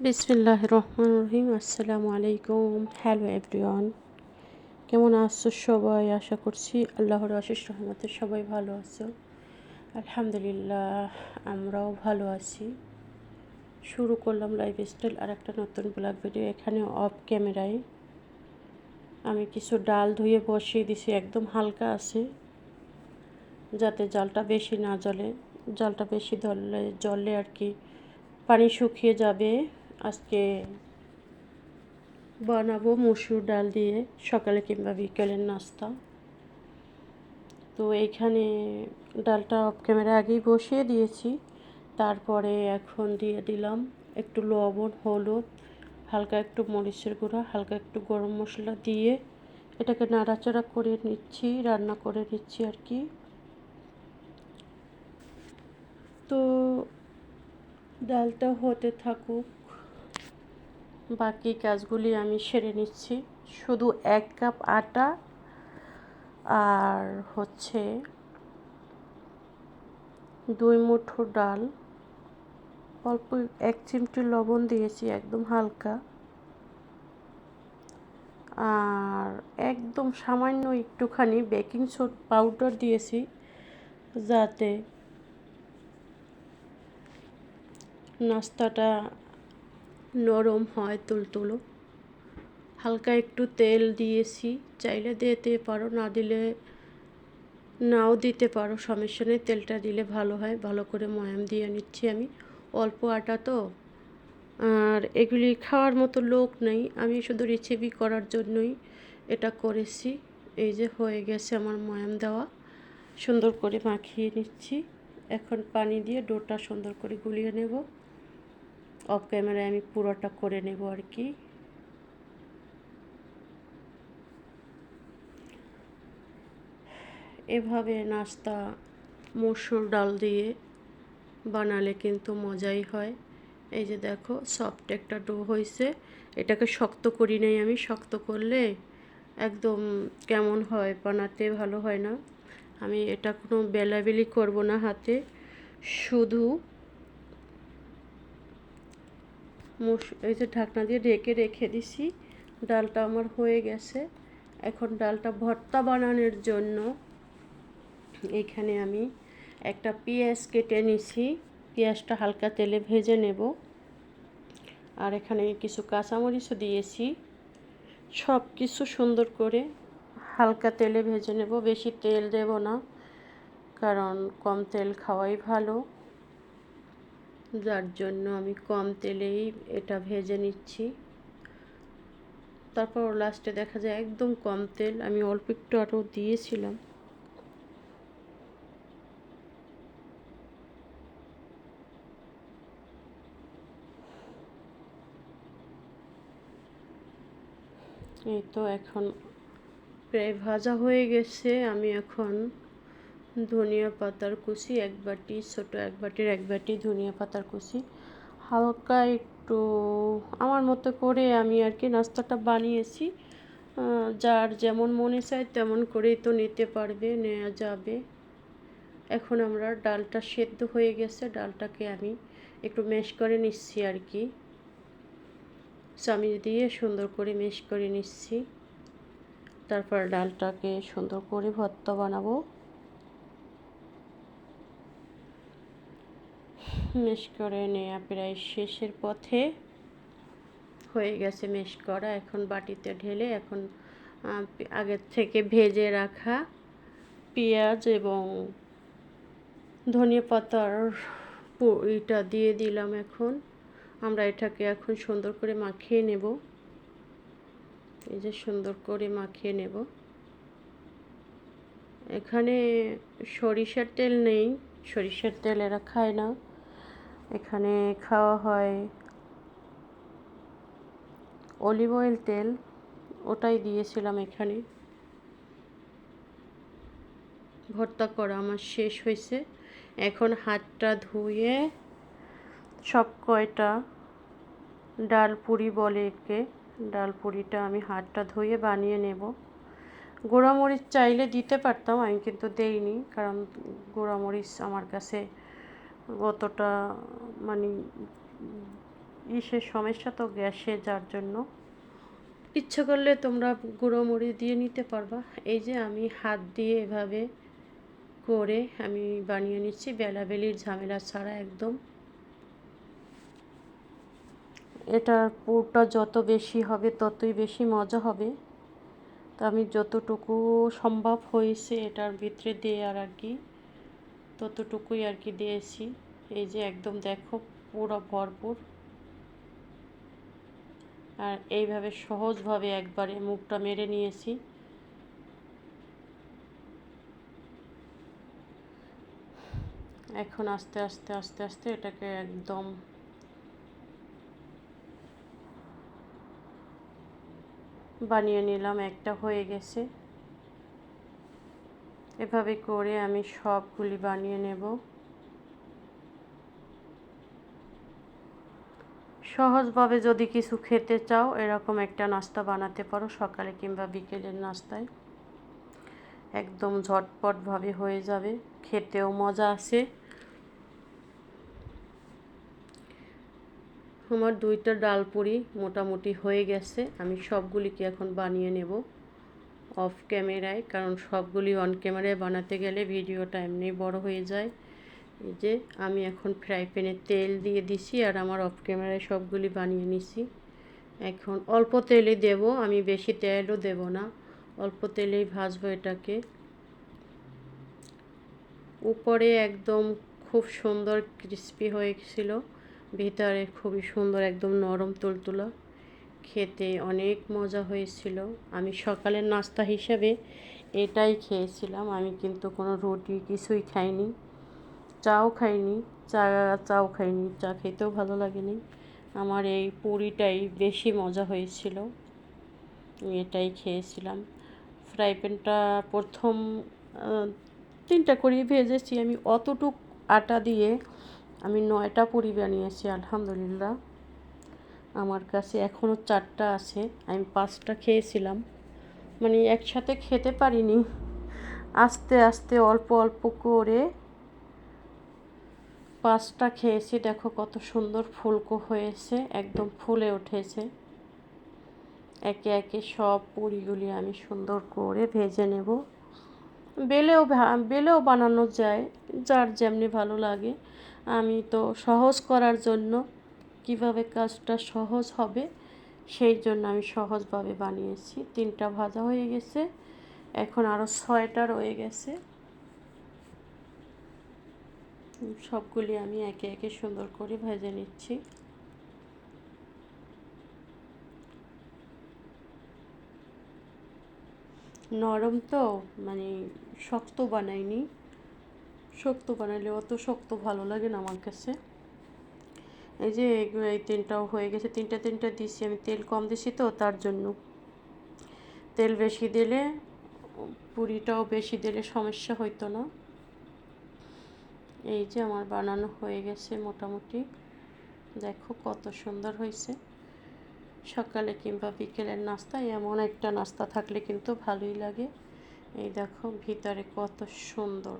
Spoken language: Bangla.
বিসমিল্লাহ রহমান রহিম আসসালামু আলাইকুম হ্যালো এভরিওয়ান কেমন আছো সবাই? আশা করছি আল্লাহর অশেষ রহমতে সবাই ভালো আছো। আলহামদুলিল্লাহ, আমরাও ভালো আছি। শুরু করলাম লাইফ স্টাইল আর একটা নতুন ব্লগ ভিডিও এখানে অফ ক্যামেরায় আমি কিছু ডাল ধুয়ে বসিয়ে দিছি, একদম হালকা আছে। যাতে জালটা বেশি না জ্বলে। জলটা বেশি ধরলে জলে আর কি। পানি শুকিয়ে যাবে। আজকে বানাবো মসুর ডাল দিয়ে সকালে কিংবা বিকেলের নাস্তা। তো এইখানে ডালটা অফ ক্যামেরা আগেই বসিয়ে দিয়েছি। তারপরে এখন দিয়ে দিলাম একটু লবণ, হলুদ, হালকা একটু মরিচের গুঁড়া, হালকা একটু গরম মশলা দিয়ে এটাকে নাড়াচাড়া করে নিচ্ছি, রান্না করে নিচ্ছি আর কি। তো ডালটা হতে থাকুক বাকি কাজগুলি আমি সেরে নিচ্ছি। শুধু এক কাপ আটা আর হচ্ছে দুই মুঠো ডাল। অল্প এক চিমটি লবণ দিয়েছি, একদম হালকা। আর একদম সামান্য একটুখানি বেকিং সোড পাউডার দিয়েছি যাতে নাস্তাটা নরম হয় তুলতুলো। হালকা একটু তেল দিয়েছি। চাইলে দিতে পারো, না দিলে, নাও দিতে পারো, সমস্যা নেই। তেলটা দিলে ভালো হয়। ভালো করে ময়াম দিয়ে নিচ্ছি আমি। অল্প আটা তো। আর এগুলি খাওয়ার মতো লোক নেই। আমি শুধু রেসিপি করার জন্যই এটা করেছি। এই যে হয়ে গেছে আমার ময়াম দেওয়া। সুন্দর করে মাখিয়ে নিচ্ছি। এখন পানি দিয়ে ডোটা সুন্দর করে গুলিয়ে নেব। অফ ক্যামেরায় আমি পুরোটা করে নেব আর কি। এভাবে নাস্তা, মসুর ডাল দিয়ে বানালে কিন্তু মজাই হয়। এই যে দেখো সফট একটা ডো হয়েছে এটাকে শক্ত করি নাই আমি, শক্ত করলে একদম কেমন হয়, বানাতে ভালো হয় না। আমি এটা কোনো বেলাবেলি করব না হাতে, শুধু এই যে ঢাকনা দিয়ে ঢেকে রেখে দিছি। ডালটা আমার হয়ে গেছে। এখন ডালটা ভর্তা বানানোর জন্য এখানে আমি একটা পেঁয়াজ কেটে নিছি। পেঁয়াজটা হালকা তেলে ভেজে নেব। আর এখানে কিছু কাঁচামরিচও দিয়েছি। সব কিছু সুন্দর করে হালকা তেলে ভেজে নেব। বেশি তেল দেব না, কারণ কম তেল খাওয়াই ভালো। যার জন্য আমি কম তেলেই এটা ভেজে নিচ্ছি। তারপর লাস্টে দেখা যায় একদম কম তেল, আমি অল্প একটু আরও দিয়েছিলাম। এই তো এখন প্রায় ভাজা হয়ে গেছে, আমি এখন ধনিয়া পাতার কুচি, এক বাটি, ছোটো এক বাটির এক বাটি ধনিয়া পাতার কুচি। হালকা একটু, আমার মতো করে আমি আর কি নাস্তাটা বানিয়েছি। যার যেমন মনে চায় তেমন করেই তো নিতে পারবে নেওয়া যাবে। এখন আমরা ডালটা সেদ্ধ হয়ে গেছে, ডালটাকে আমি একটু মেশ করে নিচ্ছি আর কি। চামিচ দিয়ে সুন্দর করে মেশ করে নিচ্ছি। তারপর ডালটাকে সুন্দর করে ভর্তা বানাবো। মেশ করে নেওয়া প্রায় শেষের পথে। হয়ে গেছে মেশ করা, এখন বাটিতে ঢেলে এখন আগের থেকে ভেজে রাখা পেঁয়াজ এবং ধনিয়া পাতার এটা দিয়ে দিলাম এখন। আমরা এটাকে এখন সুন্দর করে মাখিয়ে নেব। এই যে সুন্দর করে মাখিয়ে নেব। এখানে সরিষার তেল নেই, সরিষার তেল এরা খায় না। এখানে খাওয়া হয় অলিভ অয়েল তেল, ওটাই দিয়েছিলাম এখানে। ভর্তা করা আমার শেষ হয়েছে। এখন হাতটা ধুয়ে সব কয়টা ডাল পুরি বলে একে, ডাল পুরিটা আমি হাতটা ধুয়ে বানিয়ে নেব। গোড়ামরিচ চাইলে দিতে পারতাম, আমি কিন্তু দেইনি, কারণ গোড়ামরিচ আমার কাছে অতটা মানে ইসের সমস্যা তো গ্যাসে যার জন্য। ইচ্ছে করলে তোমরা গুঁড়ো মুড়ি দিয়ে নিতে পারবা। এই যে আমি হাত দিয়ে এভাবে করে আমি বানিয়ে নিচ্ছি বেলাবেলির ঝামেলা ছাড়া একদম। এটার পুরটা যত বেশি হবে ততই বেশি মজা হবে। তো আমি যতটুকু সম্ভব হয়েছে এটার ভিতরে দিয়ে আর আর কি। ততটুকুই আর কি দিয়েছি। এই যে একদম দেখো পুরো ভরপুর। আর এইভাবে সহজভাবে একবারে মুখটা মেরে নিয়েছি। এখন আস্তে আস্তে আস্তে আস্তে এটাকে একদম বানিয়ে নিলাম। একটা হয়ে গেছে। এভাবে করে আমি সবগুলি বানিয়ে নেব। সহজভাবে যদি কিছু খেতে চাও, এরকম একটা নাস্তা বানাতে পারো সকালে কিংবা বিকেলের নাস্তায়। একদম ঝটপটভাবে হয়ে যাবে, খেতেও মজা আছে আমার দুইটা ডাল পুরি মোটামুটি হয়ে গেছে, আমি সবগুলিকে এখন বানিয়ে নেব। অফ ক্যামেরায়, কারণ সবগুলি অন ক্যামেরায় বানাতে গেলে ভিডিওটা এমনি বড় হয়ে যায়। এই যে, আমি এখন ফ্রাই প্যানে তেল দিয়ে দিছি আর আমার অফ ক্যামেরায় সবগুলি বানিয়ে নিছি। এখন অল্প তেলে দেব, আমি বেশি তেলও দেব না। অল্প তেলেই ভাজবো এটাকে। উপরে একদম খুব সুন্দর ক্রিস্পি হয়েছিল ভিতরে খুবই সুন্দর, একদম নরম তুলতুলা। খেতে অনেক মজা হয়েছিল। আমি সকালের নাস্তা হিসেবে এটাই খেয়েছিলাম। আমি কিন্তু কোনো রুটি কিছুই খাইনি। চাও খাইনি, চা, চাও খাইনি। চা খেতেও ভালো লাগেনি। আমার এই পুরিটাই বেশি মজা হয়েছিল। এটাই খেয়েছিলাম। ফ্রাই প্যানটা প্রথম তিনটা করে ভেজেছি। আমি অতটুক আটা দিয়ে আমি নয়টা পুরি বানিয়েছি, আলহামদুলিল্লাহ। আমার কাছে এখনও চারটা আছে। আমি পাঁচটা খেয়েছিলাম। মানে একসাথে খেতে পারিনি। আস্তে আস্তে অল্প অল্প করে পাঁচটা খেয়েছি। দেখো কত সুন্দর ফুলকো হয়েছে। একদম ফুলে উঠেছে। একে একে সব পুরিগুলি আমি সুন্দর করে ভেজে নেব। বেলেও বেলেও বানানো যায়। যার যেমনি ভালো লাগে। আমি তো সহজ করার জন্য কীভাবে কাজটা সহজ হবে, সেই জন্য আমি সহজভাবে বানিয়েছি। তিনটা ভাজা হয়ে গেছে, এখন আরও ছয়টা রয়ে গেছে। সবগুলি আমি একে একে সুন্দর করে ভেজে নিচ্ছি। নরম তো মানে শক্ত বানাইনি। শক্ত বানাইলে অত শক্ত ভালো লাগে না আমার কাছে। এই যে, এই তিনটাও হয়ে গেছে। তিনটা তিনটা দিছি, আমি তেল কম দিছি তো, তার জন্য। তেল বেশি দিলে, পুরিটাও বেশি দিলে সমস্যা হইতো না। এই যে, আমার বানানো হয়ে গেছে মোটামুটি। দেখো কত সুন্দর হয়েছে। সকালে কিংবা বিকেলের নাস্তা এমন একটা নাস্তা থাকলে কিন্তু ভালোই লাগে। এই দেখো, ভিতরে কত সুন্দর।